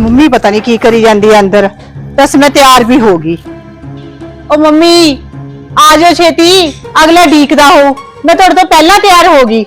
Mummy ਪਤਾ ਨਹੀਂ ਕੀ ਕਰੀ ਜਾਂਦੀ ਹੈ ਅੰਦਰ। ਬਸ ਮੈਂ ਤਿਆਰ ਵੀ ਹੋ ਗਈ। ਉਹ ਮੰਮੀ, ਆ ਜਾਓ ਛੇਤੀ, ਅਗਲਾ ਢੀਕਦਾ ਹੋ। ਮੈਂ ਤੁਹਾਡੇ ਤੋਂ ਪਹਿਲਾਂ ਤਿਆਰ ਹੋ ਗਈ।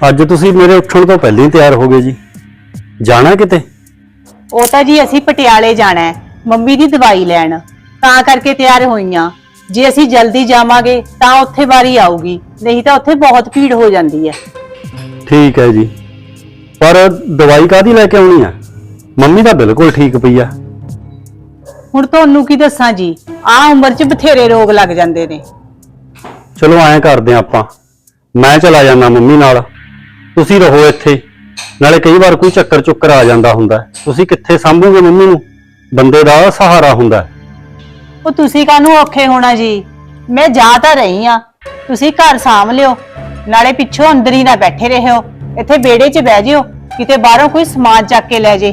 ਅੱਜ ਤੁਸੀਂ ਮੇਰੇ ਉੱਠਣ ਤੋਂ ਪਹਿਲਾਂ ਹੀ ਤਿਆਰ ਹੋ ਗਏ ਜੀ। ਜਾਣਾ ਕਿਤੇ? ਉਹ ਤਾਂ ਜੀ ਅਸੀਂ ਪਟਿਆਲੇ ਜਾਣਾ ਹੈ ਮੰਮੀ ਦੀ ਦਵਾਈ ਲੈਣ। ਤਾਂ ਕਰਕੇ ਤਿਆਰ ਹੋਈਆਂ। ਜੇ ਅਸੀਂ ਜਲਦੀ ਜਾਵਾਂਗੇ ਤਾਂ ਉੱਥੇ ਵਾਰੀ ਆਊਗੀ। ਨਹੀਂ ਤਾਂ ਉੱਥੇ ਬਹੁਤ ਭੀੜ ਹੋ ਜਾਂਦੀ ਹੈ। ਠੀਕ ਹੈ ਜੀ। ਪਰ ਦਵਾਈ ਕਾਦੀ ਲੈ ਕੇ ਆਉਣੀ ਆ ਮੰਮੀ ਤਾਂ ਬਿਲਕੁਲ ਠੀਕ ਪਈ ਆ। ਹੁਣ ਤੁਹਾਨੂੰ ਕੀ ਦੱਸਾਂ ਜੀ? ਆਹ ਉਮਰ 'ਚ ਬਥੇਰੇ ਰੋਗ ਲੱਗ ਜਾਂਦੇ ਨੇ। ਚਲੋ ਐਂ ਕਰਦੇ ਹਾਂ ਆਪਾਂ। ਮੈਂ ਚਲਾ ਜਾਣਾ ਮੰਮੀ ਨਾਲ। ਤੁਸੀਂ ਰਹੋ ਇੱਥੇ। ਨਾਲੇ ਕਈ ਵਾਰ ਕੋਈ ਚੱਕਰ ਚੁੱਕਰ ਆ ਜਾਂਦਾ ਹੁੰਦਾ। ਹੈ। ਤੁਸੀਂ ਕਿੱਥੇ ਸੰਭੋਗੇ ਮੰਮੀ ਨੂੰ? ਬੰਦੇ ਦਾ ਸਹਾਰਾ ਹੁੰਦਾ। ਹੈ। ਉਹ ਤੁਸੀਂ ਕਾਹਨੂੰ ਔਖੇ ਹੋਣਾ ਜੀ? ਮੈਂ ਜਾ ਤਾਂ ਰਹੀ ਆ ਤੁਸੀਂ ਘਰ ਸਾਂਭ ਲਿਓ। ਨਾਲੇ ਪਿੱਛੋਂ ਅੰਦਰ ਹੀ ਨਾ ਬੈਠੇ ਰਹਿਓ ਇੱਥੇ ਵਿਹੜੇ 'ਚ ਬਹਿ ਜਿਓ। ਕਿਤੇ ਬਾਹਰੋਂ ਕੋਈ ਸਮਾਨ ਚੱਕ ਕੇ ਲੈ ਜੇ।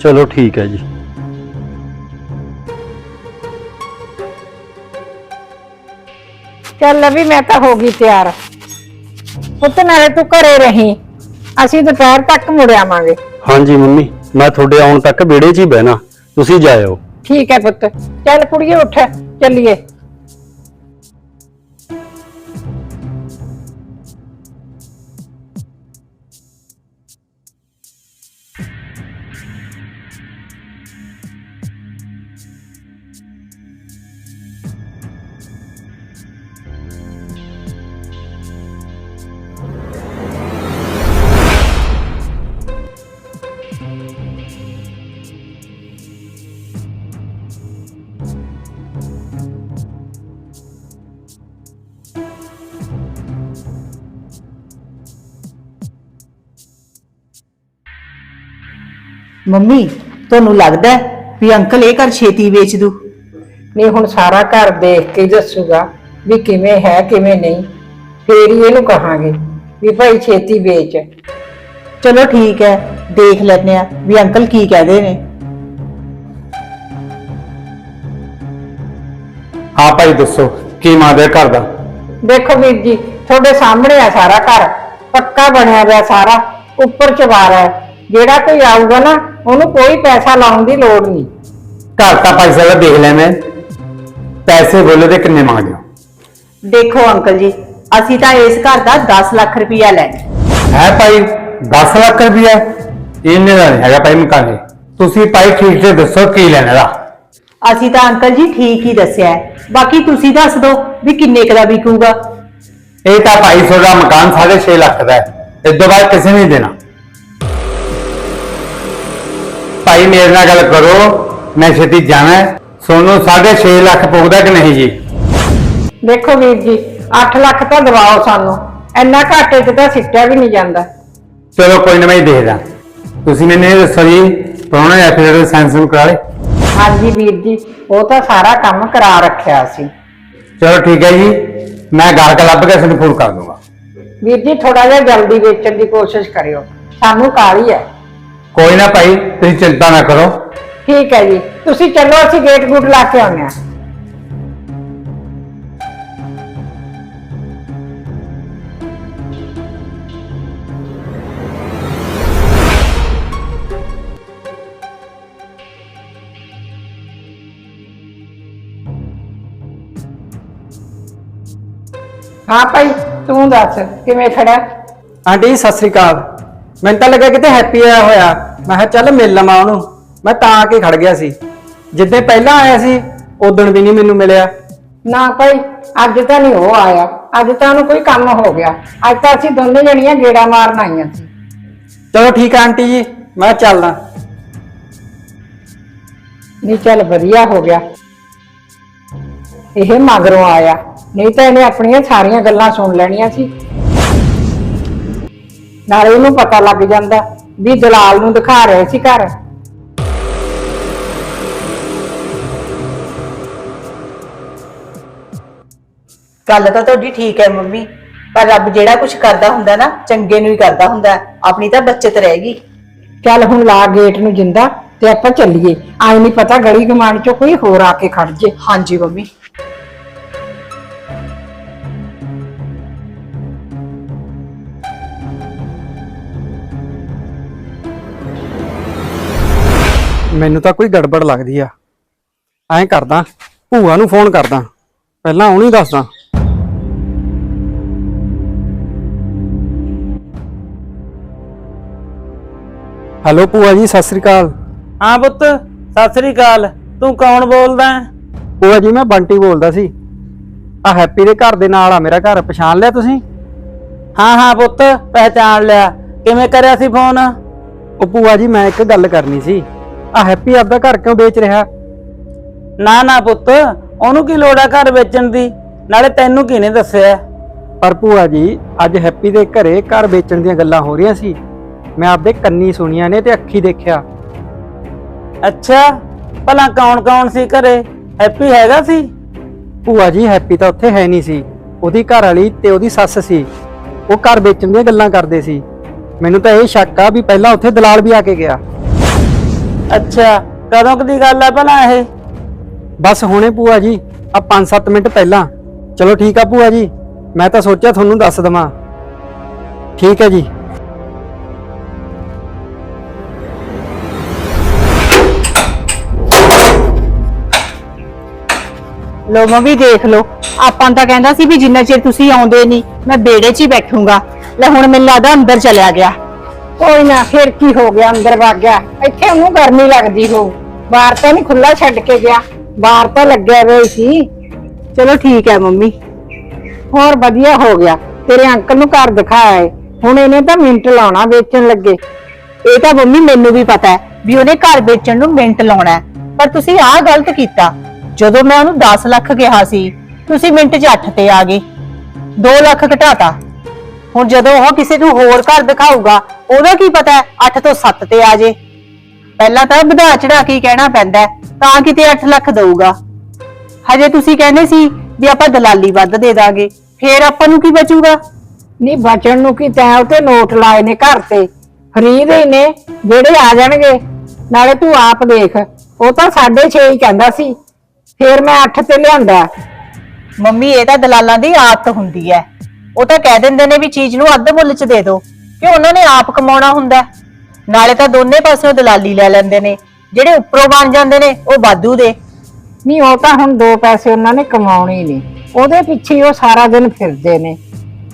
ਚਲੋ ਠੀਕ ਹੈ ਜੀ। ਚੱਲ ਵੀ ਮੈਂ ਤਾਂ ਹੋ ਗਈ ਤਿਆਰ। ਪੁੱਤ ਨਾਲੇ ਤੂੰ ਘਰੇ ਰਹੀਂ। ਅਸੀਂ ਦੁਪਹਿਰ ਤੱਕ ਮੁੜ ਆਵਾਂਗੇ। ਹਾਂਜੀ ਮੰਮੀ ਮੈਂ ਤੁਹਾਡੇ ਆਉਣ ਤੱਕ ਵਿਹੜੇ 'ਚ ਹੀ ਬਹਿਣਾ। ਤੁਸੀਂ ਜਾਇਓ। ਠੀਕ ਹੈ ਪੁੱਤ। ਚੱਲ ਕੁੜੀਏ ਉੱਠ। ਚੱਲੀਏ। ਮੰਮੀ ਤੁਹਾਨੂੰ ਲੱਗਦਾ ਹੈ ਵੀ ਅੰਕਲ ਇਹ ਘਰ ਛੇਤੀ ਵੇਚ ਦੂ? ਨਹੀਂ ਹੁਣ ਸਾਰਾ ਘਰ ਦੇਖ ਕੇ ਹੀ ਦੱਸੂਗਾ ਵੀ ਕਿਵੇਂ ਹੈ ਕਿਵੇਂ ਨਹੀਂ। ਫੇਰ ਹੀ ਇਹਨੂੰ ਕਹਾਂਗੇ ਵੀ ਭਾਈ ਛੇਤੀ ਵੇਚ। ਚਲੋ ਠੀਕ ਹੈ ਦੇਖ ਲੈਂਦੇ ਆ ਵੀ ਅੰਕਲ ਕੀ ਕਹਦੇ ਨੇ। ਹਾਂ ਭਾਈ ਦੱਸੋ ਕੀ ਮਾਦੇ ਘਰ ਦਾ? ਦੇਖੋ ਵੀਰ ਜੀ ਤੁਹਾਡੇ ਸਾਹਮਣੇ ਆ ਸਾਰਾ ਘਰ। ਪੱਕਾ ਬਣਿਆ ਹੋਇਆ ਸਾਰਾ ਉੱਪਰ ਚਵਾਰਾ ਹੈ। ਜਿਹੜਾ ਕੋਈ ਆਊਗਾ ਨਾ ਉਹਨੂੰ ਕੋਈ ਪੈਸਾ ਲਾਉਣ ਦੀ ਲੋੜ ਨਹੀਂ। ਘਰ ਤਾਂ ਭਾਈ ਸਾਹਿਬ ਦੇਖ ਲੈ ਮੈਂ। ਪੈਸੇ ਬੋਲੇ ਤੇ ਕਿੰਨੇ ਮੰਗਦੇ ਹੋ? ਦੇਖੋ ਅੰਕਲ ਜੀ ਅਸੀਂ ਤਾਂ ਇਸ ਘਰ ਦਾ 10 ਲੱਖ ਰੁਪਇਆ ਲੈਣਾ ਹੈ ਭਾਈ 10 ਲੱਖ ਰੁਪਇਆ? ਇੰਨੇ ਦਾ ਨਹੀਂ ਹੈਗਾ ਭਾਈ ਮਕਾਨੇ ਤੁਸੀਂ ਭਾਈ ਠੀਕ ਤੇ ਦੱਸੋ ਕੀ ਲੈਣਾ ਦਾ ਅਸੀਂ ਤਾਂ ਅੰਕਲ ਜੀ ਠੀਕ ਹੀ ਦੱਸਿਆ ਹੈ। ਬਾਕੀ ਤੁਸੀਂ ਦੱਸ ਦਿਓ ਵੀ ਕਿੰਨੇ ਕੁ ਦਾ ਵਿਕੂਗਾ। ਇਹ ਤਾਂ ਭਾਈ ਤੁਹਾਡਾ ਮਕਾਨ 6.5 ਲੱਖ ਦਾ ਹੈ। ਇਸ ਤੋਂ ਬਾਅਦ ਕਿਸੇ ਨਹੀਂ ਦੇਣਾ। ਭਾਈ ਮੇਰੇ ਨਾਲ ਗੱਲ ਕਰੋ ਮੈਂ ਛੇਤੀ ਜਾਣਾ। ਸੋਨੂੰ 6.5 ਲੱਖ ਪਊਗਾ ਕਿ ਨਹੀਂ ਜੀ? ਦੇਖੋ ਵੀਰ ਜੀ 8 ਲੱਖ ਤਾਂ ਦਵਾਓ ਸਾਨੂੰ। ਇੰਨਾ ਘਾਟੇ 'ਚ ਤਾਂ ਸਿੱਟਿਆ ਵੀ ਨਹੀਂ ਜਾਂਦਾ। ਚਲੋ ਕੋਈ ਨਾ ਮੈਂ ਹੀ ਦੇਖਦਾ। ਤੁਸੀਂ ਮੈਨੂੰ ਇਹ ਦੱਸੋ ਜੀ ਪ੍ਰਾਹੁਣਾ ਐਫੀਡੇਵਿਟ ਸੈਂਕਸ਼ਨ ਕਰਾ ਲੇ ਹਾਂਜੀ ਵੀਰ ਜੀ ਉਹ ਤਾਂ ਸਾਰਾ ਕੰਮ ਕਰਾ ਰੱਖਿਆ ਸੀ। ਚਲੋ ਠੀਕ ਹੈ ਜੀ ਮੈਂ ਗਾਹਕ ਲੱਭ ਕੇ ਤੁਹਾਨੂੰ ਫੋਨ ਕਰ ਦੂੰਗਾ ਵੀਰ ਜੀ ਥੋੜਾ ਜਿਹਾ ਜਲਦੀ ਵੇਚਣ ਦੀ ਕੋਸ਼ਿਸ਼ ਕਰਿਓ। ਸਾਨੂੰ ਕਾਹਲੀ ਹੈ। ਕੋਈ ਨਾ ਭਾਈ ਤੁਸੀਂ ਚਿੰਤਾ ਨਾ ਕਰੋ। ਠੀਕ ਹੈ ਜੀ। ਤੁਸੀਂ ਚੱਲੋ ਅਸੀਂ ਗੇਟ ਗੂਟ ਲਾ ਕੇ ਆਉਂਦੇ ਹਾਂ। ਹਾਂ ਭਾਈ ਤੂੰ ਦੱਸ ਕਿਵੇਂ ਖੜਾ ਆਂਟੀ ਸਤਿ ਸ੍ਰੀ ਅਕਾਲ। ਮੈਨੂੰ ਤਾਂ ਲੱਗਾ ਕਿਤੇ ਹੈਪੀ ਆਇਆ ਹੋਇਆ। ਮੈਂ ਕਿਹਾ ਚੱਲ ਮਿਲ ਲਵਾਂ ਉਹਨੂੰ। ਮੈਂ ਤਾਂ ਆ ਕੇ ਖੜ ਗਿਆ ਸੀ। ਜਿੱਦੇ ਪਹਿਲਾਂ ਆਇਆ ਸੀ ਉਦੋਂ ਵੀ ਨਹੀਂ ਮੈਨੂੰ ਮਿਲਿਆ। ਨਾ ਭਾਈ ਅੱਜ ਤਾਂ ਨਹੀਂ ਉਹ ਆਇਆ। ਅੱਜ ਤਾਂ ਉਹਨੂੰ ਕੋਈ ਕੰਮ ਹੋ ਗਿਆ। ਅੱਜ ਤਾਂ ਅਸੀਂ ਦੋਨੇ ਜਣੀਆਂ ਗੇੜਾ ਮਾਰਨ ਆਈਆਂ ਸੀ। ਚਲੋ ਠੀਕ ਆ ਆਂਟੀ ਜੀ। ਮੈਂ ਚੱਲਦਾ। ਨਹੀਂ ਚੱਲ ਵਧੀਆ ਹੋ ਗਿਆ। ਇਹ ਮਗਰੋਂ ਆਇਆ। ਨਹੀਂ ਤਾਂ ਇਹਨੇ ਆਪਣੀਆਂ ਸਾਰੀਆਂ ਗੱਲਾਂ ਸੁਣ ਲੈਣੀਆਂ ਸੀ। ਨਾਲੇ ਉਹਨੂੰ ਪਤਾ ਲੱਗ ਜਾਂਦਾ ਵੀ ਦਲਾਲ ਨੂੰ ਦਿਖਾ ਰਹੇ ਸੀ ਘਰ। ਗੱਲ ਤਾਂ ਤੁਹਾਡੀ ਠੀਕ ਹੈ ਮੰਮੀ ਪਰ ਰੱਬ ਜਿਹੜਾ ਕੁਝ ਕਰਦਾ ਹੁੰਦਾ ਨਾ ਚੰਗੇ ਨੂੰ ਹੀ ਕਰਦਾ ਹੁੰਦਾ। ਆਪਣੀ ਤਾਂ ਬੱਚਤ ਰਹੇਗੀ ਚੱਲ ਹੁਣ ਲਾ ਗੇਟ ਨੂੰ ਜਿੰਦਾ ਤੇ ਆਪਾਂ ਚੱਲੀਏ। ਆਈ ਨਹੀਂ ਪਤਾ ਗਲੀ ਗਮਾਨ ਚੋਂ ਕੋਈ ਹੋਰ ਆ ਕੇ ਖੜ ਜੇ। ਹਾਂਜੀ ਮੰਮੀ। ਮੈਨੂੰ ਤਾਂ ਕੋਈ ਗੜਬੜ ਲੱਗਦੀ ਆ। ਐਂ ਕਰਦਾ ਭੂਆ ਨੂੰ ਫੋਨ ਕਰਦਾ। ਪਹਿਲਾਂ ਉਹਨੂੰ ਹੀ ਦੱਸਦਾ। ਹੈਲੋ ਭੂਆ ਜੀ ਸਤਿ ਸ੍ਰੀ ਅਕਾਲ। ਹਾਂ ਪੁੱਤ ਸਤਿ ਸ੍ਰੀ ਅਕਾਲ। ਤੂੰ ਕੌਣ ਬੋਲਦਾ ਹੈ? ਭੂਆ ਜੀ ਮੈਂ ਬੰਟੀ ਬੋਲਦਾ ਸੀ। ਆ ਹੈਪੀ ਦੇ ਘਰ ਦੇ ਨਾਲ ਆ ਮੇਰਾ ਘਰ ਪਛਾਣ ਲਿਆ ਤੁਸੀਂ? ਹਾਂ ਹਾਂ ਪੁੱਤ ਪਹਿਚਾਨ ਲਿਆ। ਕਿਵੇਂ ਕਰਿਆ ਸੀ ਫੋਨ? ਉਹ ਭੂਆ ਜੀ ਮੈਂ ਇੱਕ ਗੱਲ ਕਰਨੀ ਸੀ। ਆ ਹੈਪੀ ਆਪਦਾ ਘਰ ਕਿਉਂ ਵੇਚ ਰਿਹਾ? ਨਾ ਨਾ ਪੁੱਤ ਉਹਨੂੰ ਕੀ ਲੋੜ ਆ ਘਰ ਵੇਚਣ ਦੀ? ਨਾਲੇ ਤੈਨੂੰ ਕਿਹਨੇ ਦੱਸਿਆ? ਪਰ ਭੂਆ ਜੀ ਅੱਜ ਹੈਪੀ ਦੇ ਘਰੇ ਘਰ ਵੇਚਣ ਦੀਆਂ ਗੱਲਾਂ ਹੋ ਰਹੀਆਂ ਸੀ। ਮੈਂ ਆਪਦੇ ਕੰਨੀ ਸੁਣੀਆਂ ਨੇ ਤੇ ਅੱਖੀ ਦੇਖਿਆ। ਅੱਛਾ ਭਲਾ ਕੌਣ ਕੌਣ ਸੀ ਘਰੇ? ਹੈਪੀ ਹੈਗਾ ਸੀ? ਭੂਆ ਜੀ ਹੈਪੀ ਤਾਂ ਉੱਥੇ ਹੈ ਨਹੀਂ ਸੀ। ਉਹਦੀ ਘਰ ਵਾਲੀ ਤੇ ਉਹਦੀ ਸੱਸ ਸੀ। ਉਹ ਘਰ ਵੇਚਣ ਦੀਆਂ ਗੱਲਾਂ ਕਰਦੇ ਸੀ। ਮੈਨੂੰ ਤਾਂ ਇਹ ਸ਼ੱਕ ਆ ਵੀ ਪਹਿਲਾਂ ਉੱਥੇ ਦਲਾਲ ਵੀ ਆ ਕੇ ਗਿਆ। ਅੱਛਾ ਕਦੋਂ ਕੁ ਦੀ ਗੱਲ ਆ ਭਲਾ ਇਹ? ਬਸ ਹੁਣੇ ਭੂਆ ਜੀ ਆ 5-7 ਮਿੰਟ ਪਹਿਲਾਂ। ਚਲੋ ਠੀਕ ਆ ਭੂਆ ਜੀ ਮੈਂ ਤਾਂ ਸੋਚਿਆ ਤੁਹਾਨੂੰ ਦੱਸ ਦਵਾਂ। ਠੀਕ ਹੈ ਜੀ। ਲੋ ਮੰਮੀ ਦੇਖ ਲੋ। ਆਪਾਂ ਤਾਂ ਕਹਿੰਦਾ ਸੀ ਵੀ ਜਿੰਨਾ ਚਿਰ ਤੁਸੀਂ ਆਉਂਦੇ ਨਹੀਂ ਮੈਂ ਬੇੜੇ 'ਚ ਹੀ ਬੈਠੂੰਗਾ। ਲੈ ਹੁਣ ਮੈਨੂੰ ਲੱਗਦਾ ਅੰਦਰ ਚਲਿਆ ਗਿਆ। ਕੋਈ ਨਾ, ਫਿਰ ਕੀ ਹੋ ਗਿਆ? ਅੰਦਰ ਵਗ ਗਿਆ। ਇੱਥੇ ਉਹਨੂੰ ਗਰਮੀ ਲੱਗਦੀ ਹੋ ਬਾਹਰ ਤਾਂ ਨਹੀਂ ਖੁੱਲਾ ਛੱਡ ਕੇ ਗਿਆ। ਬਾਹਰ ਤਾਂ ਲੱਗਿਆ ਹੋਇਆ ਹੀ ਸੀ। ਚਲੋ ਠੀਕ ਹੈ ਮੰਮੀ। ਹੋਰ ਵਧੀਆ ਹੋ ਗਿਆ। ਤੇਰੇ ਅੰਕਲ ਨੂੰ ਘਰ ਦਿਖਾਇਆ ਏ। ਹੁਣ ਇਹਨੇ ਤਾਂ ਮਿੰਟ ਲਾਉਣਾ ਵੇਚਣ ਲੱਗੇ। ਇਹ ਤਾਂ ਮੰਮੀ ਮੈਨੂੰ ਵੀ ਪਤਾ ਹੈ ਵੀ ਉਹਨੇ ਘਰ ਵੇਚਣ ਨੂੰ ਮਿੰਟ ਲਾਉਣਾ ਹੈ। ਪਰ ਤੁਸੀਂ ਆਹ ਗਲਤ ਕੀਤਾ। ਜਦੋਂ ਮੈਂ ਉਹਨੂੰ 10 ਲੱਖ ਕਿਹਾ ਸੀ, ਤੁਸੀਂ ਮਿੰਟ 'ਚ 8 ਤੇ ਆ ਗਏ। 2 ਲੱਖ ਘਟਾਤਾ। ਹੁਣ ਜਦੋਂ ਉਹ ਕਿਸੇ ਨੂੰ ਹੋਰ ਘਰ ਦਿਖਾਊਗਾ ਉਹਦਾ ਕੀ ਪਤਾ 8 ਤੋਂ 7 ਤੇ ਆ ਜੇ। ਪਹਿਲਾਂ ਤਾਂ ਵਧਾ ਚੜਾ ਕੇ ਹੀ ਕਹਿਣਾ ਪੈਂਦਾ ਹੈ, ਤਾਂ ਕਿਤੇ 8 ਲੱਖ ਦਊਗਾ। ਹਜੇ ਤੁਸੀਂ ਕਹਿੰਦੇ ਸੀ ਵੀ ਆਪਾਂ ਦਲਾਲੀ ਵੱਧ ਦੇ ਦਾਂਗੇ ਫੇਰ ਆਪਾਂ ਨੂੰ ਕੀ ਬਚੂਗਾ? ਨਹੀਂ ਬਚਣ ਨੂੰ ਕੀ ਤੈਂ ਉਤੇ ਨੋਟ ਲਾਏ ਨੇ ਘਰ ਤੇ। ਫਰੀ ਦੇ ਹੀ ਨੇ ਜਿਹੜੇ ਆ ਜਾਣਗੇ। ਨਾਲੇ ਤੂੰ ਆਪ ਦੇਖ ਉਹ ਤਾਂ 6.5 ਹੀ ਕਹਿੰਦਾ ਸੀ। ਫੇਰ ਮੈਂ 8 ਤੇ ਲਿਆਂਦਾ। ਮੰਮੀ ਇਹ ਤਾਂ ਦਲਾਲਾਂ ਦੀ ਆਦਤ ਹੁੰਦੀ ਹੈ। ਉਹ ਤਾਂ ਕਹਿ ਦਿੰਦੇ ਨੇ ਵੀ ਚੀਜ਼ ਨੂੰ ਅੱਧ ਮੁੱਲ 'ਚ ਦੇ ਦਿਓ। ਕਿ ਉਹਨਾਂ ਨੇ ਆਪ ਕਮਾਉਣਾ ਹੁੰਦਾ ਹੈ। ਨਾਲੇ ਤਾਂ ਦੋਨੇ ਪਾਸਿਓਂ ਦਲਾਲੀ ਲੈ ਲੈਂਦੇ ਨੇ। ਜਿਹੜੇ ਉੱਪਰੋਂ ਬਣ ਜਾਂਦੇ ਨੇ, ਉਹ ਵਾਧੂ ਦੇ। ਨਹੀਂ, ਉਹ ਤਾਂ ਹੁਣ ਦੋ ਪੈਸੇ ਉਹਨਾਂ ਨੇ ਕਮਾਉਣੇ ਹੀ ਨੇ। ਉਹਦੇ ਪਿੱਛੇ ਹੀ ਉਹ ਸਾਰਾ ਦਿਨ ਫਿਰਦੇ ਨੇ।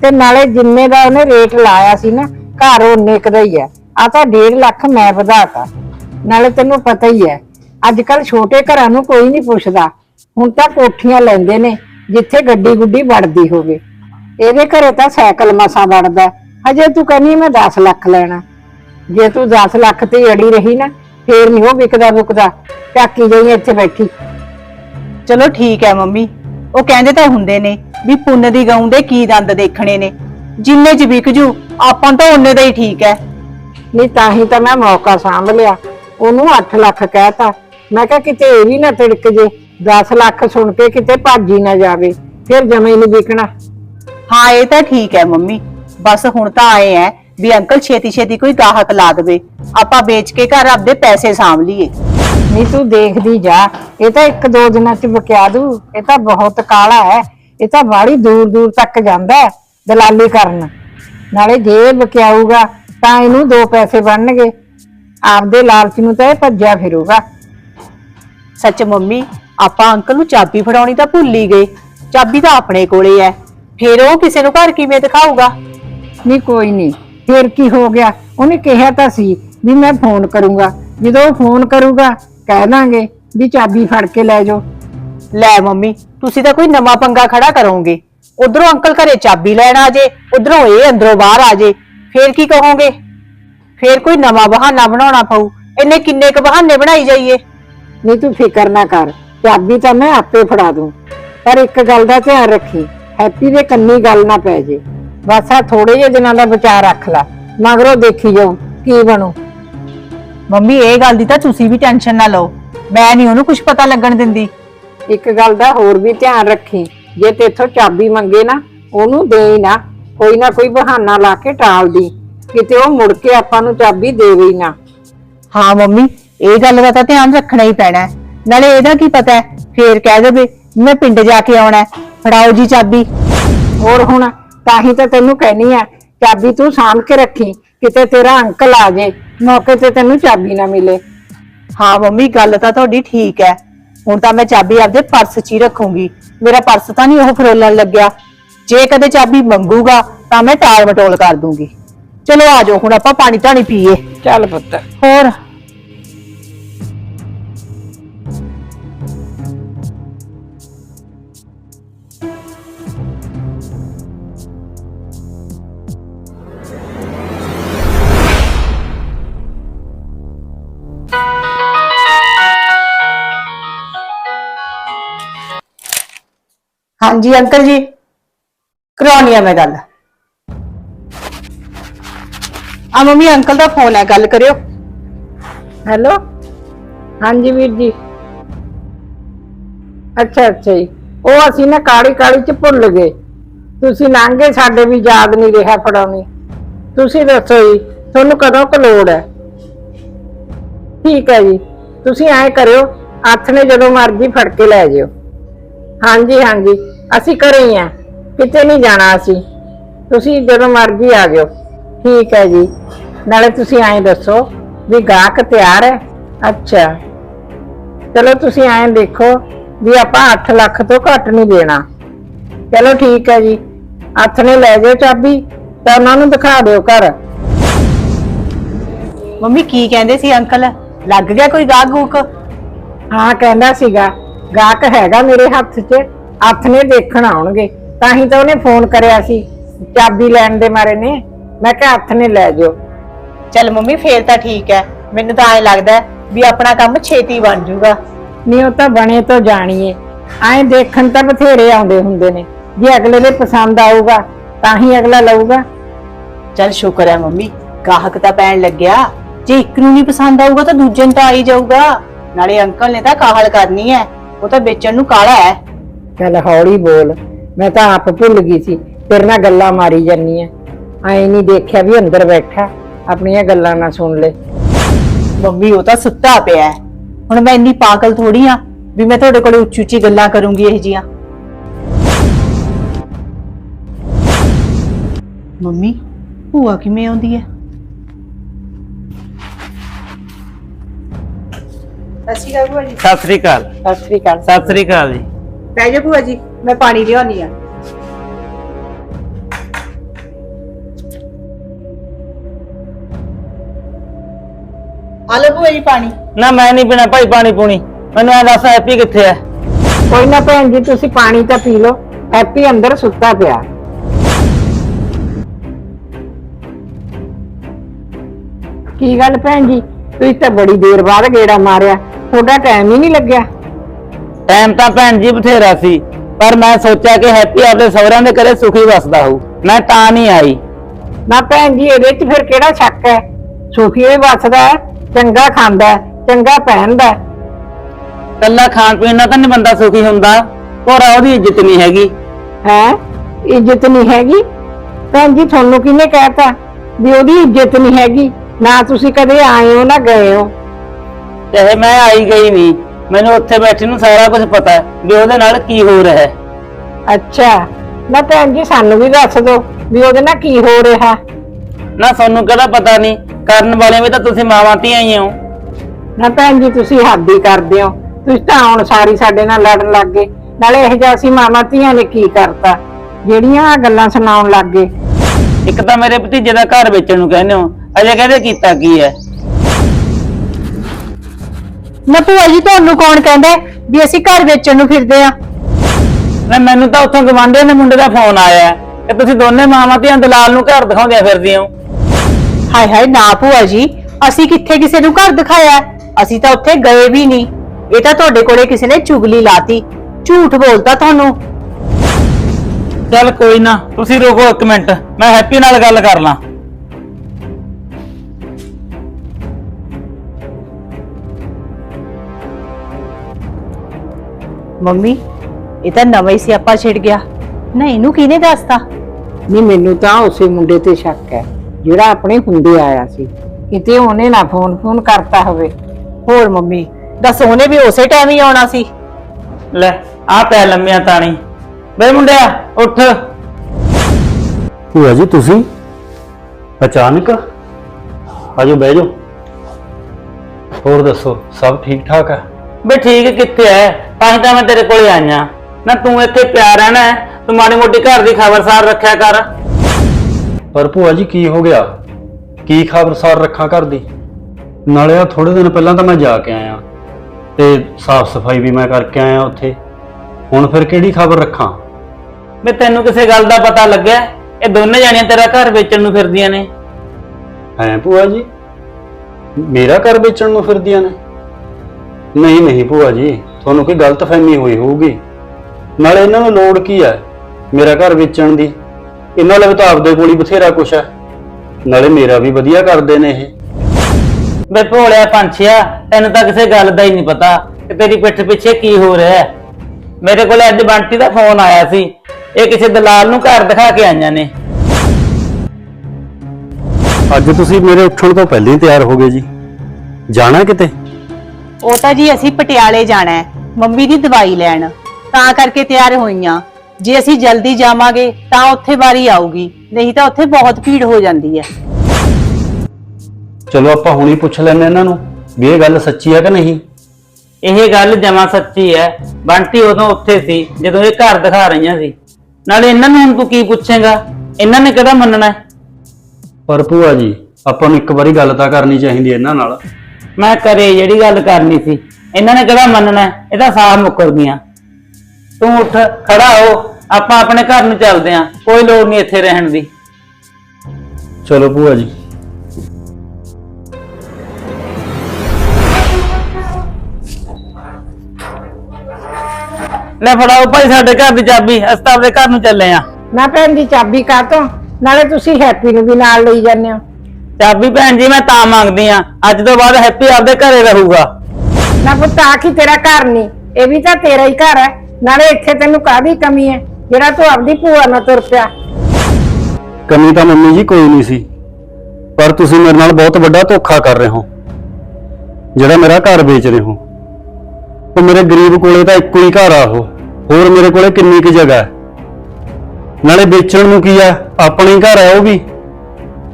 ਤੇ ਨਾਲੇ ਜਿੰਨੇ ਦਾ ਉਹਨੇ ਰੇਟ ਲਾਇਆ ਸੀ ਨਾ, ਘਰ ਉਹਨੇ ਕੁ ਹੀ ਹੈ। ਆ ਤਾਂ 1.5 ਲੱਖ ਮੈਂ ਵਧਾਤਾ। ਨਾਲੇ ਤੈਨੂੰ ਪਤਾ ਹੀ ਹੈ ਅੱਜ ਕੱਲ ਛੋਟੇ ਘਰਾਂ ਨੂੰ ਕੋਈ ਨਹੀਂ ਪੁੱਛਦਾ। ਹੁਣ ਤਾਂ ਕੋਠੀਆਂ ਲੈਂਦੇ ਨੇ, ਜਿੱਥੇ ਗੱਡੀ ਗੁੱਡੀ ਵੜਦੀ ਹੋਵੇ। ਇਹਦੇ ਘਰੇ ਤਾਂ ਸਾਈਕਲ ਮਸਾਂ ਵੜਦਾ। ਹੈ। ਹਜੇ ਤੂੰ ਕਹਿੰਦੀ ਮੈਂ 10 ਲੱਖ ਲੈਣਾ। ਜੇ ਤੂੰ 10 ਲੱਖ ਤੇ ਹੀ ਅੜੀ ਰਹੀ ਨਾ ਫੇਰ ਨਹੀਂ ਉਹ ਵਿਕਦਾ ਵਿਕਦਾ ਟਾਕੀ ਜਾਈ ਇੱਥੇ ਬੈਠੀ। ਚਲੋ ਠੀਕ ਹੈ ਮੰਮੀ। ਉਹ ਕਹਿੰਦੇ ਤਾਂ ਹੁੰਦੇ ਨੇ ਵੀ ਪੁੰਨ ਦੀ ਗਾਉਂ ਦੇ ਕੀ ਦੰਦ ਦੇਖਣੇ ਨੇ। ਜਿੰਨੇ 'ਚ ਵਿਕ ਜੂ ਆਪਾਂ ਤਾਂ ਉਹਨੇ ਦਾ ਹੀ ਠੀਕ ਹੈ। ਨਹੀਂ ਤਾਂ ਹੀ ਤਾਂ ਮੈਂ ਮੌਕਾ ਸਾਂਭ ਲਿਆ ਉਹਨੂੰ 8 ਲੱਖ ਕਹਿਤਾ। ਮੈਂ ਕਿਹਾ ਕਿਤੇ ਇਹ ਵੀ ਨਾ ਤਿੜਕ ਜੇ 10 ਲੱਖ ਸੁਣ ਕੇ ਕਿਤੇ ਭੱਜ ਨਾ ਜਾਵੇ। ਫਿਰ ਜਮੇ ਨਹੀਂ ਵਿਕਣਾ। ਹਾਂ ਇਹ ਤਾਂ ਠੀਕ ਹੈ ਮੰਮੀ। ਬਸ ਹੁਣ ਤਾਂ ਆਏ ਐ ਵੀ ਅੰਕਲ ਛੇਤੀ ਛੇਤੀ ਕੋਈ ਗਾਹਕ ਲਾ ਦੇਵੇ। ਆਪਾਂ ਵੇਚ ਕੇ ਘਰ ਆਪਦੇ ਪੈਸੇ ਸਾਂਭ ਲਈਏ। ਨਹੀਂ ਤੂੰ ਦੇਖਦੀ ਜਾ। ਇਹ ਤਾਂ ਇੱਕ ਦੋ ਦਿਨਾਂ ਚ ਵਿਕਿਆ ਦੂ। ਇਹ ਤਾਂ ਬਹੁਤ ਕਾਲਾ ਹੈ ਇਹ ਤਾਂ ਬਾੜੀ ਦੂਰ ਦੂਰ ਤੱਕ ਜਾਂਦਾ ਹੈ ਦਲਾਲੀ ਕਰਨ। ਨਾਲੇ ਜੇ ਇਹ ਵਿਕਿਆਊਗਾ ਤਾਂ ਇਹਨੂੰ ਦੋ ਪੈਸੇ ਬਣਨਗੇ। ਆਪਦੇ ਲਾਲਚ ਨੂੰ ਤਾਂ ਇਹ ਭੱਜਿਆ ਫਿਰੂਗਾ। ਸੱਚ ਮੰਮੀ ਆਪਾਂ ਅੰਕਲ ਨੂੰ ਚਾਬੀ ਫੜਾਉਣੀ ਤਾਂ ਭੁੱਲ ਹੀ ਗਏ। ਚਾਬੀ ਤਾਂ ਆਪਣੇ ਕੋਲੇ ਐ। ਫਿਰ ਉਹ ਕਿਸੇ ਨੂੰ ਘਰ ਕਿਵੇਂ ਦਿਖਾਊਗਾ? ਨਹੀਂ ਕੋਈ ਨਹੀਂ ਫਿਰ ਕੀ ਹੋ ਗਿਆ? ਉਹਨੇ ਕਿਹਾ ਤਾਂ ਸੀ ਵੀ ਮੈਂ ਫੋਨ ਕਰੂੰਗਾ। ਜਦੋਂ ਉਹ ਫੋਨ ਕਰੂਗਾ ਕਹਿ ਦਾਂਗੇ ਵੀ ਚਾਬੀ ਫੜ ਕੇ ਲੈ ਜਾਓ। ਲੈ ਮੰਮੀ ਤੁਸੀਂ ਤਾਂ ਕੋਈ ਨਵਾਂ ਪੰਗਾ ਖੜਾ ਕਰੋਗੇ। ਉਧਰੋਂ ਅੰਕਲ ਘਰੇ ਚਾਬੀ ਲੈਣ ਆ ਜੇ ਉਧਰੋਂ ਇਹ ਅੰਦਰੋਂ ਬਾਹਰ ਆ ਜੇ ਫੇਰ ਕੀ ਕਹੋਗੇ? ਫੇਰ ਕੋਈ ਨਵਾਂ ਬਹਾਨਾ ਬਣਾਉਣਾ ਪਊ। ਇੰਨੇ ਕਿੰਨੇ ਕ ਬਹਾਨੇ ਬਣਾਈ ਜਾਈਏ? ਨਹੀਂ ਤੂੰ ਫਿਕਰ ਨਾ ਕਰ ਚਾਬੀ ਤਾਂ ਮੈਂ ਆਪੇ ਫੜਾ ਦੂੰ। ਪਰ ਇੱਕ ਗੱਲ ਦਾ ਧਿਆਨ ਰੱਖੀ ਹੈਪੀ ਦੇ ਕੰਨੀ ਗੱਲ ਨਾ ਪੈ ਜੇ। ਬਸ ਆ ਥੋੜੇ ਜਿਹੇ ਦਿਨਾਂ ਦਾ ਵਿਚਾਰ ਰੱਖ ਲੈ ਮਗਰੋਂ ਦੇਖੀ ਜਾਊ ਕੀ ਬਣੂ। ਮੰਮੀ ਇਹ ਗੱਲ ਦੀ ਤਾਂ ਤੁਸੀਂ ਵੀ ਟੈਨਸ਼ਨ ਨਾ ਲਓ। ਮੈਂ ਨਹੀਂ ਉਹਨੂੰ ਕੁਝ ਪਤਾ ਲੱਗਣ ਦਿੰਦੀ। ਇੱਕ ਗੱਲ ਦਾ ਹੋਰ ਵੀ ਧਿਆਨ ਰੱਖੀ ਜੇ ਤੇਥੋਂ ਚਾਬੀ ਮੰਗੇ ਨਾ ਉਹਨੂੰ ਦੇ ਹੀ ਨਾ ਕੋਈ ਨਾ ਕੋਈ ਬਹਾਨਾ ਲਾ ਕੇ ਟਾਲ ਦੀ ਕਿਤੇ ਉਹ ਮੁੜ ਕੇ ਆਪਾਂ ਨੂੰ ਚਾਬੀ ਦੇਵੇ ਹੀ ਨਾ। ਹਾਂ ਮੰਮੀ ਇਹ ਗੱਲ ਦਾ ਤਾਂ ਧਿਆਨ ਰੱਖਣਾ ਹੀ ਪੈਣਾ ਹੈ। ਨਾਲੇ ਇਹਦਾ ਕੀ ਪਤਾ ਹੈ ਫੇਰ ਕਹਿ ਦੇਵੇ ਮੈਂ ਪਿੰਡ ਜਾ ਕੇ ਆਉਣਾ ਹੈ, ਫੜਾਓ ਜੀ ਚਾਬੀ। ਹੋਰ ਹੁਣ ਤਾਂ ਹੀ ਤਾਂ ਤੈਨੂੰ ਕਹਿਨੀ ਆ ਚਾਬੀ ਤੂੰ ਸਾਂਭ ਕੇ ਰੱਖੀ ਕਿਤੇ ਤੇਰਾ ਅੰਕਲ ਆ ਜੇ ਮੌਕੇ ਤੇ ਤੈਨੂੰ ਚਾਬੀ ਨਾ ਮਿਲੇ। ਹਾਂ ਮੰਮੀ ਗੱਲ ਤਾਂ ਤੁਹਾਡੀ ਠੀਕ ਹੈ ਹੁਣ ਤਾਂ ਮੈਂ ਚਾਬੀ ਆਪਦੇ ਪਰਸ 'ਚ ਹੀ ਰੱਖੂੰਗੀ। ਮੇਰਾ ਪਰਸ ਤਾਂ ਨਹੀਂ ਉਹ ਫਰੋਲਣ ਲੱਗਿਆ। ਜੇ ਕਦੇ ਚਾਬੀ ਮੰਗੂਗਾ ਤਾਂ ਮੈਂ ਟਾਲ ਮਟੋਲ ਕਰ ਦੂੰਗੀ। ਚਲੋ ਆ ਜਾਓ ਹੁਣ ਆਪਾਂ ਪਾਣੀ ਧਾਣੀ ਪੀਏ। ਚੱਲ ਪੁੱਤ। ਹੋਰ? ਹਾਂਜੀ, ਅੰਕਲ ਜੀ। ਕਰਾਉਣੀ ਆ ਮੈਂ ਗੱਲ। ਆ ਮੰਮੀ, ਅੰਕਲ ਦਾ ਫੋਨ ਹੈ ਗੱਲ ਕਰਿਓ। ਹੈਲੋ? ਹਾਂਜੀ ਵੀਰ ਜੀ। ਅੱਛਾ ਅੱਛਾ ਜੀ। ਉਹ ਅਸੀਂ ਨਾ ਕਾਲੀ ਕਾਲੀ ਚ ਭੁੱਲ ਗਏ। ਤੁਸੀਂ ਲੰਘੇ, ਸਾਡੇ ਵੀ ਯਾਦ ਨਹੀਂ ਰਿਹਾ ਫੜਾਉਣੀ। ਤੁਸੀਂ ਦੱਸੋ ਜੀ, ਤੁਹਾਨੂੰ ਕਦੋਂ ਕੁ ਲੋੜ ਹੈ? ਠੀਕ ਹੈ ਜੀ। ਤੁਸੀਂ ਐਂ ਕਰਿਓ, ਹੱਥ ਨੇ ਜਦੋਂ ਮਰਜ਼ੀ ਫੜ ਕੇ ਲੈ ਜਿਓ। ਹਾਂਜੀ ਹਾਂਜੀ। ਅਸੀਂ ਘਰੇ ਹੀ ਆ ਕਿਤੇ ਨਹੀਂ ਜਾਣਾ ਅਸੀਂ। ਤੁਸੀਂ ਜਦੋਂ ਮਰਜ਼ੀ ਆ ਜਾਓ ਠੀਕ ਹੈ ਜੀ। ਨਾਲੇ ਤੁਸੀਂ ਐਂ ਦੱਸੋ ਵੀ ਗਾਹਕ ਤਿਆਰ ਹੈ? ਅੱਛਾ। ਚਲੋ ਤੁਸੀਂ ਐਂ ਦੇਖੋ ਵੀ ਆਪਾਂ 8 ਲੱਖ ਤੋਂ ਘੱਟ ਨਹੀਂ ਦੇਣਾ। ਚਲੋ ਠੀਕ ਹੈ ਜੀ। ਹੱਥ ਨੇ ਲੈ ਜਾਓ ਚਾਬੀ ਤਾਂ ਉਹਨਾਂ ਨੂੰ ਦਿਖਾ ਦਿਓ ਘਰ। ਮੰਮੀ ਕੀ ਕਹਿੰਦੇ ਸੀ ਅੰਕਲ? ਲੱਗ ਗਿਆ ਕੋਈ ਗਾਹਕ ਗੂਕ ਹਾਂ ਕਹਿੰਦਾ ਸੀਗਾ ਗਾਹਕ ਹੈਗਾ ਮੇਰੇ ਹੱਥ 'ਚ। ਹੱਥ ਨੇ ਦੇਖਣ ਆਉਣਗੇ। ਤਾਂ ਹੀ ਤਾਂ ਉਹਨੇ ਫੋਨ ਕਰਿਆ ਸੀ ਚਾਬੀ ਲੈਣ ਦੇ ਮਾਰੇ ਨੇ। ਮੈਂ ਕਿਹਾ ਹੱਥ ਨੇ ਲੈ ਜਾਓ। ਚੱਲ ਮੰਮੀ ਫੇਰ ਤਾਂ ਠੀਕ ਹੈ। ਮੈਨੂੰ ਤਾਂ ਐਂ ਲੱਗਦਾ ਹੈ ਵੀ ਆਪਣਾ ਕੰਮ ਛੇਤੀ ਬਣ ਜਾਊਗਾ। ਨਹੀਂ ਉਹ ਤਾਂ ਬਣੇ ਤੋਂ ਜਾਣੀਏ। ਐਂ ਦੇਖਣ ਤਾਂ ਬਥੇਰੇ ਆਉਂਦੇ ਹੁੰਦੇ ਨੇ। ਜੇ ਅਗਲੇ ਦੇ ਪਸੰਦ ਆਊਗਾ ਤਾਂ ਹੀ ਅਗਲਾ ਲਊਗਾ। ਚੱਲ ਸ਼ੁਕਰ ਹੈ ਮੰਮੀ ਗਾਹਕ ਤਾਂ ਪੈਣ ਲੱਗਿਆ। ਜੇ ਇੱਕ ਨੂੰ ਨਹੀਂ ਪਸੰਦ ਆਊਗਾ ਤਾਂ ਦੂਜੇ ਨੂੰ ਤਾਂ ਆ ਹੀ ਜਾਊਗਾ। ਨਾਲੇ ਅੰਕਲ ਨੇ ਤਾਂ ਕਾਹਲ ਕਰਨੀ ਹੈ। ਉਹ ਤਾਂ ਵੇਚਣ ਨੂੰ ਕਾਲਾ ਹੈ। ਚੱਲ ਹੌਲੀ ਬੋਲ ਮੈਂ ਤਾਂ ਆਪ ਭੁੱਲ ਗਈ ਸੀ ਤੇਰੇ ਨਾਲ ਗੱਲਾਂ ਮਾਰੀ ਜਾਨੀ ਐ ਐ ਨਹੀਂ ਦੇਖਿਆ ਵੀ ਅੰਦਰ ਬੈਠਾ ਆਪਣੀਆਂ ਗੱਲਾਂ ਨਾ ਸੁਣ ਲੈ। ਮੰਮੀ ਉਹ ਤਾਂ ਸੁੱਤਾ ਪਿਆ ਹੈ। ਹੁਣ ਮੈਂ ਇੰਨੀ ਪਾਗਲ ਥੋੜੀ ਆ ਵੀ ਮੈਂ ਤੁਹਾਡੇ ਕੋਲੇ ਉੱਚੀ ਉੱਚੀ ਗੱਲਾਂ ਕਰੂੰਗੀ ਇਹ ਜੀਆਂ। ਮੰਮੀ ਭੂਆ ਕਿਵੇਂ ਆਉਂਦੀ ਹੈ? ਕਾ ਭੂਆ ਜੀ। ਸਤਿ ਸ੍ਰੀ ਅਕਾਲ। ਸਤਿ ਸ੍ਰੀ ਅਕਾਲ। ਸਤਿ ਸ੍ਰੀ ਅਕਾਲ ਜੀ। ਬਹਿ ਜਾ ਭੂਆ ਜੀ ਮੈਂ ਪਾਣੀ ਲਿਆਉਣੀ ਆ। ਆ ਲਓ ਭੂਆ ਜੀ ਪਾਣੀ। ਨਾ ਮੈਂ ਨਹੀਂ ਪੀਣਾ ਭਾਈ ਪਾਣੀ ਪੂਣੀ। ਮੈਨੂੰ ਐ ਦੱਸ ਹੈਪੀ ਕਿੱਥੇ ਐ? ਕੋਈ ਨਾ ਭੈਣ ਜੀ ਤੁਸੀਂ ਪਾਣੀ ਤਾਂ ਪੀ ਲਓ। ਹੈਪੀ ਅੰਦਰ ਸੁੱਤਾ ਪਿਆ। ਕੀ ਗੱਲ ਭੈਣ ਜੀ? ਤੁਸੀਂ ਤਾਂ ਬੜੀ ਦੇਰ ਬਾਅਦ ਗੇੜਾ ਮਾਰਿਆ। ਤੁਹਾਡਾ ਟਾਈਮ ਹੀ ਨਹੀਂ ਲੱਗਿਆ। ਟਾਈਮ ਤਾਂ ਭੈਣ ਜੀ ਬਥੇਰਾ ਸੀ ਪਰ ਮੈਂ ਸੋਚਿਆ ਕਿ ਹੈਪੀ ਆਪਣੇ ਸਹੁਰਿਆਂ ਦੇ ਘਰੇ ਸੁਖੀ ਵਸਦਾ ਹੋਊ। ਮੈਂ ਤਾਂ ਨਹੀਂ ਆਈ। ਨਾ ਭੈਣ ਜੀ ਇਹਦੇ 'ਚ ਫਿਰ ਕਿਹੜਾ ਸ਼ੱਕ ਹੈ? ਸੁਖੀ ਵੀ ਵੱਸਦਾ ਹੈ ਚੰਗਾ ਖਾਂਦਾ ਹੈ, ਚੰਗਾ ਪਹਿਨਦਾ ਹੈ। ਕੱਲਾ ਖਾਣ ਪੀਣ ਨਾਲ ਤਾਂ ਨਹੀਂ ਬੰਦਾ ਸੁਖੀ ਹੁੰਦਾ ਪਰ ਉਹਦੀ ਇੱਜ਼ਤ ਨਹੀਂ ਹੈਗੀ। ਹੈ? ਇੱਜ਼ਤ ਨਹੀਂ ਹੈਗੀ? ਭੈਣ ਜੀ ਤੁਹਾਨੂੰ ਕਿਹਨੇ ਕਹਿਤਾ ਵੀ ਉਹਦੀ ਇੱਜ਼ਤ ਨਹੀਂ ਹੈਗੀ? ਨਾ ਤੁਸੀਂ ਕਦੇ ਆਏ ਹੋ ਨਾ ਗਏ ਹੋ। ਚਾਹੇ ਮੈਂ ਆਈ ਗਈ ਨਹੀਂ। ਮੈਨੂੰ ਉੱਥੇ ਬੈਠੀ ਨੂੰ ਸਾਰਾ ਕੁਝ ਪਤਾ ਹੈ ਵੀ ਉਹਦੇ ਨਾਲ ਕੀ ਹੋ ਰਿਹਾ ਹੈ। ਅੱਛਾ ਨਾ ਭੈਣ ਜੀ ਸਾਨੂੰ ਵੀ ਦੱਸ ਦਿਓ ਵੀ ਉਹਦੇ ਨਾਲ ਕੀ ਹੋ ਰਿਹਾ ਨਾ ਤੁਹਾਨੂੰ ਕਿਹੜਾ ਪਤਾ ਨਹੀਂ ਕਰਨ ਵਾਲੇ ਵੀ ਤਾਂ ਤੁਸੀਂ ਮਾਵਾਂ ਧੀਆਂ ਹੀ ਹੋ। ਨਾ ਭੈਣ ਜੀ ਤੁਸੀਂ ਹੱਦ ਹੀ ਕਰਦੇ ਹੋ ਤੁਸੀਂ ਤਾਂ ਹੁਣ ਸਾਰੀ ਸਾਡੇ ਨਾਲ ਲੜਨ ਲੱਗ ਗਏ ਨਾਲੇ ਇਹ ਜਿਹਾ ਅਸੀਂ ਮਾਮਾ ਧੀਆਂ ਨੇ ਕੀ ਕਰਤਾ ਜਿਹੜੀਆਂ ਆਹ ਗੱਲਾਂ ਸੁਣਾਉਣ ਲੱਗ ਗਏ। ਇੱਕ ਤਾਂ ਮੇਰੇ ਭਤੀਜੇ ਦਾ ਘਰ ਵੇਚਣ ਨੂੰ ਕਹਿੰਦੇ ਹੋ ਅਜੇ ਕਹਿੰਦੇ ਕੀਤਾ ਕੀ ਹੈ? ਨਾ ਭੂਆ ਜੀ ਤੁਹਾਨੂੰ ਕੌਣ ਕਹਿੰਦਾ ਹੈ ਵੀ ਅਸੀਂ ਘਰ ਵੇਚਣ ਨੂੰ ਫਿਰਦੇ ਆ ਨਾ ਮੈਨੂੰ ਤਾਂ ਉੱਥੋਂ ਗਵਾਂਢੀਆਂ ਦੇ ਮੁੰਡੇ ਦਾ ਫੋਨ ਆਇਆ ਹੈ ਕਿ ਤੁਸੀਂ ਦੋਨੇ ਮਾਵਾਂ ਧੀਆਂ ਦਲਾਲ ਨੂੰ ਘਰ ਦਿਖਾਉਂਦੀਆਂ ਫਿਰਦੀਆਂ ਹੋ। ਹਾਏ ਹਾਏ ਨਾ ਭੂਆ ਜੀ ਅਸੀਂ ਕਿੱਥੇ ਕਿਸੇ ਨੂੰ ਘਰ ਦਿਖਾਇਆ ਹੈ? ਅਸੀਂ ਤਾਂ ਉੱਥੇ ਗਏ ਵੀ ਨਹੀਂ। ਇਹ ਤਾਂ ਤੁਹਾਡੇ ਕੋਲੇ ਕਿਸੇ ਨੇ ਚੁਗਲੀ ਲਾਤੀ। ਝੂਠ ਬੋਲਤਾ ਤੁਹਾਨੂੰ। ਚੱਲ ਕੋਈ ਨਾ ਤੁਸੀਂ ਰੁਕੋ ਇੱਕ ਮਿੰਟ ਮੈਂ ਹੈਪੀ ਨਾਲ ਗੱਲ ਕਰ ਲਾਂ। ਮੰਮੀ ਇਹ ਤਾਂ ਨਵਾਂ ਹੀ ਸਿਆਪਾ ਛਿੜ ਗਿਆ। ਨਾ ਇਹਨੂੰ ਕਿਹਨੇ ਦੱਸਤਾ? ਨਹੀਂ ਮੈਨੂੰ ਤਾਂ ਉਸੇ ਮੁੰਡੇ ਤੇ ਸ਼ੱਕ ਹੈ ਜਿਹੜਾ ਆਪਣੇ ਹੁੰਦੇ ਆਇਆ ਸੀ। ਕਿਤੇ ਉਹਨੇ ਨਾ ਫੋਨ ਫੋਨ ਕਰਤਾ ਹੋਵੇ। ਹੋਰ ਮੰਮੀ ਦੱਸ ਉਹਨੇ ਵੀ ਉਸੇ ਟਾਈਮ ਹੀ ਆਉਣਾ ਸੀ। ਲੈ ਆ ਪੈ ਲੰਮਿਆ ਤਾਣੀ। ਬੇ ਮੁੰਡਿਆ ਉੱਠ। ਭੂਆ ਜੀ ਤੁਸੀਂ? ਅਚਾਨਕ? ਆਜੋ ਬਹਿ ਜਾਓ। ਹੋਰ ਦੱਸੋ ਸਭ ਠੀਕ ਠਾਕ ਹੈ? ਬੇ ਠੀਕ ਕਿੱਥੇ ਐ ਤਾਂ ਹੀ ਤਾਂ ਮੈਂ ਤੇਰੇ ਕੋਲੇ ਆਈਆਂ ਨਾ ਤੂੰ ਇੱਥੇ ਪਿਆ ਰਹਿਣਾ ਹੈ, ਤੂੰ ਮਾੜੀ ਮੋਟੀ ਘਰ ਦੀ ਖਬਰਸਾਰ ਰੱਖਿਆ ਕਰ। ਪਰ ਭੂਆ ਜੀ ਕੀ ਹੋ ਗਿਆ? ਕੀ ਖਬਰਸਾਰ ਰੱਖਾਂ ਘਰ ਦੀ? ਨਾਲੇ ਆ ਥੋੜੇ ਦਿਨ ਪਹਿਲਾਂ ਤਾਂ ਮੈਂ ਜਾ ਕੇ ਆਇਆ। ਤੇ ਸਾਫ਼ ਸਫ਼ਾਈ ਵੀ ਮੈਂ ਕਰਕੇ ਆਇਆ ਉੱਥੇ। ਹੁਣ ਫਿਰ ਕਿਹੜੀ ਖਬਰ ਰੱਖਾਂ? ਬੇ ਤੈਨੂੰ ਕਿਸੇ ਗੱਲ ਦਾ ਪਤਾ ਲੱਗਿਆ? ਇਹ ਦੋਨੇ ਜਾਣੀਆਂ ਤੇਰਾ ਘਰ ਵੇਚਣ ਨੂੰ ਫਿਰਦੀਆਂ ਨੇ। ਹੈ ਭੂਆ ਜੀ? ਮੇਰਾ ਘਰ ਵੇਚਣ ਨੂੰ ਫਿਰਦੀਆਂ ਨੇ? ਨਹੀਂ ਨਹੀਂ ਭੂਆ ਜੀ। ਤੁਹਾਨੂੰ ਕੋਈ ਗਲਤਫਹਿਮੀ ਹੋਈ ਹੋਊਗੀ। ਨਾਲੇ ਇਹਨਾਂ ਨੂੰ ਲੋੜ ਕੀ ਹੈ ਮੇਰਾ ਘਰ ਵੇਚਣ ਦੀ? ਇਹਨਾਂ ਲਈ ਤਾਂ ਆਪਦੇ ਕੋਲ ਹੀ ਬਥੇਰਾ ਕੁਛ ਹੈ। ਨਾਲੇ ਮੇਰਾ ਵੀ ਵਧੀਆ ਕਰਦੇ ਨੇ ਇਹ। ਬੇ ਭੋਲਿਆ ਪੰਛੀਆ ਤੈਨੂੰ ਤਾਂ ਕਿਸੇ ਗੱਲ ਦਾ ਹੀ ਨਹੀਂ ਪਤਾ ਕਿ ਤੇਰੀ ਪਿੱਠ ਪਿੱਛੇ ਕੀ ਹੋ ਰਿਹਾ ਹੈ। ਮੇਰੇ ਕੋਲ ਅੱਜ ਬੰਟੀ ਦਾ ਫੋਨ ਆਇਆ ਸੀ। ਇਹ ਕਿਸੇ ਦਲਾਲ ਨੂੰ ਘਰ ਦਿਖਾ ਕੇ ਆਈਆਂ ਨੇ। ਅੱਜ ਤੁਸੀਂ ਮੇਰੇ ਉੱਠਣ ਤੋਂ ਪਹਿਲਾਂ ਹੀ ਤਿਆਰ ਹੋ ਗਏ ਜੀ। ਜਾਣਾ ਕਿਤੇ? ਉਹ ਤਾਂ ਜੀ ਅਸੀਂ ਪਟਿਆਲੇ ਜਾਣਾ ਹੈ ਮੰਮੀ ਦੀ ਦਵਾਈ ਲੈਣ। ਤਾਂ ਕਰਕੇ ਤਿਆਰ ਹੋਈਆਂ। ਜੇ ਅਸੀਂ ਜਲਦੀ ਜਾਵਾਂਗੇ ਤਾਂ ਉੱਥੇ ਵਾਰੀ ਆਊਗੀ ਨਹੀਂ ਤਾਂ ਉੱਥੇ ਬਹੁਤ ਭੀੜ ਹੋ ਜਾਂਦੀ ਹੈ। ਚਲੋ ਆਪਾਂ ਹੁਣੀ ਪੁੱਛ ਲੈਂਦੇ ਇਹਨਾਂ ਨੂੰ ਵੀ ਇਹ ਗੱਲ ਸੱਚੀ ਹੈ ਕਿ ਨਹੀਂ? ਇਹ ਗੱਲ ਜਮਾ ਸੱਚੀ ਹੈ। ਬੰਟੀ ਉਦੋਂ ਉੱਥੇ ਸੀ ਜਦੋਂ ਇਹ ਘਰ ਦਿਖਾ ਰਹੀਆਂ ਸੀ। ਨਾਲੇ ਇਹਨਾਂ ਨੂੰ ਹੁਣ ਤੂੰ ਕੀ ਪੁੱਛੇਗਾ? ਇਹਨਾਂ ਨੇ ਕਿਹੜਾ ਮੰਨਣਾ ਹੈ? ਪਰ ਭੂਆ ਜੀ ਆਪਾਂ ਨੂੰ ਇੱਕ ਵਾਰੀ ਗੱਲ ਤਾਂ ਕਰਨੀ ਚਾਹੀਦੀ ਹੈ ਇਹਨਾਂ ਨਾਲ। ਮੈਂ ਕਰੇ ਜਿਹੜੀ ਗੱਲ ਕਰਨੀ ਸੀ। ਇਹਨਾਂ ਨੇ ਕਿਹੜਾ ਮੰਨਣਾ ਹੈ? ਇਹ ਤਾਂ ਸਾਫ਼ ਮੁੱਕਰ ਗਈਆਂ ਤੂੰ ਉੱਠ ਖੜਾ ਹੋ। ਆਪਾਂ ਆਪਣੇ ਘਰ ਨੂੰ ਚੱਲਦੇ ਆਂ ਕੋਈ ਲੋੜ ਨਹੀਂ ਇੱਥੇ ਰਹਿਣ ਦੀ। ਚਲੋ ਭੂਆ ਜੀ। ਲੈ ਫੜਾਓ ਭਾਈ ਸਾਡੇ ਘਰ ਦੀ ਚਾਬੀ। ਅਸੀਂ ਤਾਂ ਆਪਣੇ ਘਰ ਨੂੰ ਚੱਲੇ ਆਂ ਨਾ ਭੈਣ ਦੀ ਚਾਬੀ ਕਾਤੋਂ ਨਾਲੇ ਤੁਸੀਂ ਹੈਪੀ ਨੂੰ ਵੀ ਨਾਲ ਲਈ ਜਾਂਦੇ ਹੋ। ਚਾਬੀ ਭੈਣ ਜੀ ਮੈਂ ਤਾਂ ਮੰਗਦੀ ਆਂ। ਅੱਜ ਤੋਂ ਬਾਅਦ ਹੈਪੀ ਆਪਦੇ ਘਰੇ ਰਹੂਗਾ। ਨਾ ਪੁੱਤ ਆਖੀ ਤੇਰਾ ਘਰ ਨਹੀਂ ਇਹ ਵੀ ਤਾਂ ਤੇਰਾ ਹੀ ਘਰ ਹੈ। ਨਾਲੇ ਇੱਥੇ ਤੈਨੂੰ ਕਾਹਦੀ ਕਮੀ ਹੈ? ਜਿਹੜਾ ਤੂੰ ਆਪਦੀ ਭੂਆ ਨਾਲ ਤੁਰ ਪਿਆ। ਕਮੀ ਤਾਂ ਮੰਮੀ ਜੀ ਕੋਈ ਨਹੀਂ ਸੀ। ਪਰ ਤੁਸੀਂ ਮੇਰੇ ਨਾਲ ਬਹੁਤ ਵੱਡਾ ਧੋਖਾ ਕਰ ਰਹੇ ਹੋ। ਜਿਹੜਾ ਮੇਰਾ ਘਰ ਵੇਚ ਰਹੇ ਹੋ। ਉਹ ਮੇਰੇ ਗਰੀਬ ਕੋਲੇ ਤਾਂ ਇੱਕੋ ਹੀ ਘਰ ਆ ਉਹ। ਹੋਰ ਮੇਰੇ ਕੋਲੇ ਕਿੰਨੀ ਕੁ ਜਗ੍ਹਾ ਹੈ? ਨਾਲੇ ਵੇਚਣ ਨੂੰ ਕੀ ਹੈ? ਆਪਣਾ ਹੀ ਘਰ ਹੈ ਉਹ ਵੀ।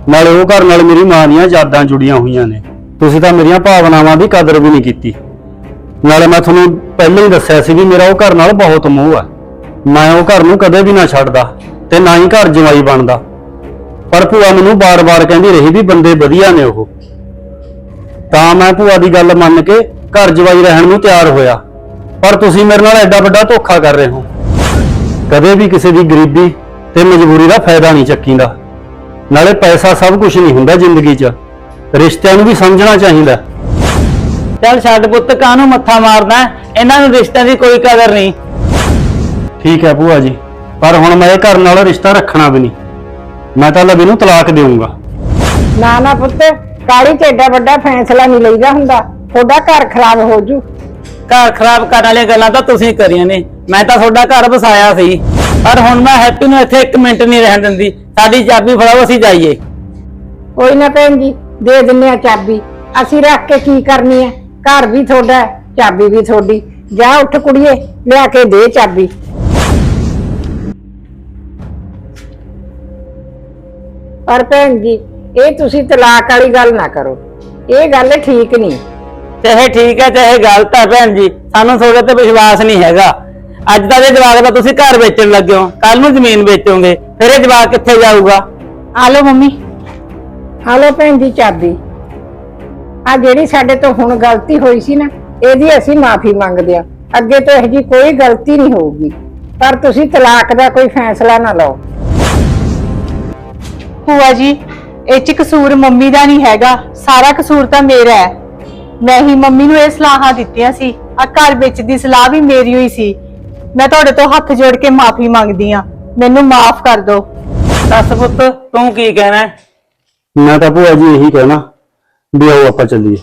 ਨਾਲੇ ਉਹ ਘਰ ਨਾਲ ਮੇਰੀ ਮਾਂ ਦੀਆਂ ਯਾਦਾਂ ਜੁੜੀਆਂ ਹੋਈਆਂ ਨੇ। ਤੁਸੀਂ ਤਾਂ ਮੇਰੀਆਂ ਭਾਵਨਾਵਾਂ ਦੀ ਕਦਰ ਵੀ ਨਹੀਂ ਕੀਤੀ। ਨਾਲੇ ਮੈਂ ਤੁਹਾਨੂੰ ਪਹਿਲਾਂ ਹੀ ਦੱਸਿਆ ਸੀ ਵੀ ਮੇਰਾ ਉਹ ਘਰ ਨਾਲ ਬਹੁਤ ਮੋਹ ਹੈ ਮੈਂ ਉਹ ਘਰ ਨੂੰ ਕਦੇ ਵੀ ਨਾ ਛੱਡਦਾ ਤੇ ਨਾ ਹੀ ਘਰ ਜਵਾਈ ਬਣਦਾ। ਪਰ ਭੂਆ ਮੈਨੂੰ ਬਾਰ-ਬਾਰ ਕਹਿੰਦੀ ਰਹੀ ਵੀ ਬੰਦੇ ਵਧੀਆ ਨੇ ਉਹ। ਤਾਂ ਮੈਂ ਭੂਆ ਦੀ ਗੱਲ ਮੰਨ ਕੇ ਘਰ ਜਵਾਈ ਰਹਿਣ ਨੂੰ ਤਿਆਰ ਹੋਇਆ। ਪਰ ਤੁਸੀਂ ਮੇਰੇ ਨਾਲ ਐਡਾ ਵੱਡਾ ਧੋਖਾ ਕਰ ਰਹੇ ਹੋ। ਕਦੇ ਵੀ ਕਿਸੇ ਦੀ ਗਰੀਬੀ ਤੇ ਮਜਬੂਰੀ ਦਾ ਫਾਇਦਾ ਨਹੀਂ ਚੱਕੀਂਦਾ। ਨਾਲੇ ਪੈਸਾ ਸਭ ਕੁਝ ਨਹੀਂ ਹੁੰਦਾ ਜ਼ਿੰਦਗੀ 'ਚ। ਰਿਸ਼ਤਿਆਂ ਨੂੰ ਵੀ ਸਮਝਣਾ ਚਾਹੀਦਾ। ਚੱਲ ਛੱਡ ਪੁੱਤ ਕਾਹਨੂੰ ਮੱਥਾ ਮਾਰਦਾ? ਇਹਨਾਂ ਨੂੰ ਰਿਸ਼ਤਿਆਂ ਦੀ ਕੋਈ ਕਦਰ ਨਹੀਂ। ਠੀਕ ਹੈ ਭੂਆ ਜੀ ਪਰ ਹੁਣ ਮੈਂ ਇਹ ਘਰ ਨਾਲ ਰਿਸ਼ਤਾ ਰੱਖਣਾ ਵੀ ਨਹੀਂ। ਮੈਂ ਤਾਂ ਲਵੀ ਨੂੰ ਤਲਾਕ ਦੇਵਾਂਗਾ ਨਾ ਨਾ ਪੁੱਤ ਕਾਲੀ ਚ ਏਡਾ ਵੱਡਾ ਫੈਸਲਾ ਨਹੀਂ ਲਈਦਾ ਹੁੰਦਾ। ਤੁਹਾਡਾ ਘਰ ਖਰਾਬ ਹੋ ਜੂ। ਘਰ ਖਰਾਬ ਕਰਨ ਵਾਲੀਆਂ ਗੱਲਾਂ ਤਾਂ ਤੁਸੀਂ ਕਰੀਆਂ ਨੇ। ਮੈਂ ਤਾਂ ਤੁਹਾਡਾ ਘਰ ਵਸਾਇਆ ਸੀ। ਪਰ ਹੁਣ ਮੈਂ ਹੈਪੀ ਨੂੰ ਇੱਥੇ ਇੱਕ ਮਿੰਟ ਨਹੀਂ ਰਹਿਣ ਦਿੰਦੀ। ਸਾਡੀ ਚਾਬੀ ਫੜਾਓ ਅਸੀਂ ਜਾਈਏ। ਕੋਈ ਨਾ ਭੈਣ ਜੀ ਦੇ ਦਿੰਨੇ ਆ ਚਾਬੀ। ਅਸੀਂ ਰੱਖ ਕੇ ਕੀ ਕਰਨੀ ਹੈ ਘਰ ਵੀ ਤੁਹਾਡਾ ਹੈ, ਚਾਬੀ ਵੀ ਤੁਹਾਡੀ। ਜਾ ਉੱਠ ਕੁੜੀਏ ਲਿਆ ਕੇ ਦੇ ਚਾਬੀ। ਪਰ ਭੈਣ ਜੀ ਇਹ ਤੁਸੀਂ ਤਲਾਕ ਵਾਲੀ ਗੱਲ ਨਾ ਕਰੋ। ਇਹ ਗੱਲ ਠੀਕ ਨਹੀਂ। ਚਾਹੇ ਠੀਕ ਹੈ ਚਾਹੇ ਗਲਤ ਹੈ ਭੈਣ ਜੀ ਸਾਨੂੰ ਤੁਹਾਡੇ ਤੇ ਵਿਸ਼ਵਾਸ ਨਹੀਂ ਹੈਗਾ। ਅੱਜ ਦਾ ਦੇ ਜਵਾਕ ਦਾ ਤੁਸੀਂ ਘਰ ਵੇਚਣ ਲੱਗੇ ਹੋ ਕੱਲ ਨੂੰ ਜ਼ਮੀਨ ਵੇਚੋਗੇ ਫਿਰ ਇਹ ਜਵਾਕ ਕਿੱਥੇ ਜਾਊਗਾ? ਆ ਲਓ ਮੰਮੀ। ਆ ਲਓ ਭੈਣ ਜੀ ਚਾਬੀ। ਆ ਜਿਹੜੀ ਸਾਡੇ ਤੋਂ ਹੁਣ ਗਲਤੀ ਹੋਈ ਸੀ ਨਾ ਇਹਦੀ ਅਸੀਂ ਮਾਫੀ ਮੰਗਦੇ ਆ ਅੱਗੇ ਤੋਂ ਇਹੋ ਜੀ ਕੋਈ ਗਲਤੀ ਨਹੀਂ ਹੋਊਗੀ। ਪਰ ਤੁਸੀਂ ਤਲਾਕ ਦਾ ਕੋਈ ਫੈਸਲਾ ਨਾ ਲਓ। ਭੂਆ ਜੀ ਇਹ ਚ ਕਸੂਰ ਮੰਮੀ ਦਾ ਨਹੀਂ ਹੈਗਾ ਸਾਰਾ ਕਸੂਰ ਤਾਂ ਮੇਰਾ ਹੈ। ਮੈਂ ਹੀ ਮੰਮੀ ਨੂੰ ਇਹ ਸਲਾਹਾਂ ਦਿੱਤੀਆਂ ਸੀ। ਆ ਘਰ ਵਿੱਚ ਦੀ ਸਲਾਹ ਵੀ ਮੇਰੀ ਹੋਈ ਸੀ। ਮੈਂ ਤੁਹਾਡੇ ਤੋਂ ਹੱਥ ਜੋੜ ਕੇ ਮਾਫੀ ਮੰਗਦੀ ਆ ਮੈਨੂੰ ਮਾਫ ਕਰ ਦਿਓ। ਦੱਸ ਪੁੱਤ ਤੂੰ ਕੀ ਕਹਿਣਾ ਹੈ? ਮੈਂ ਤਾਂ ਭੂਆ ਜੀ ਇਹੀ ਕਹਿਣਾ ਵੀ ਆਓ ਆਪਾਂ ਚੱਲੀਏ।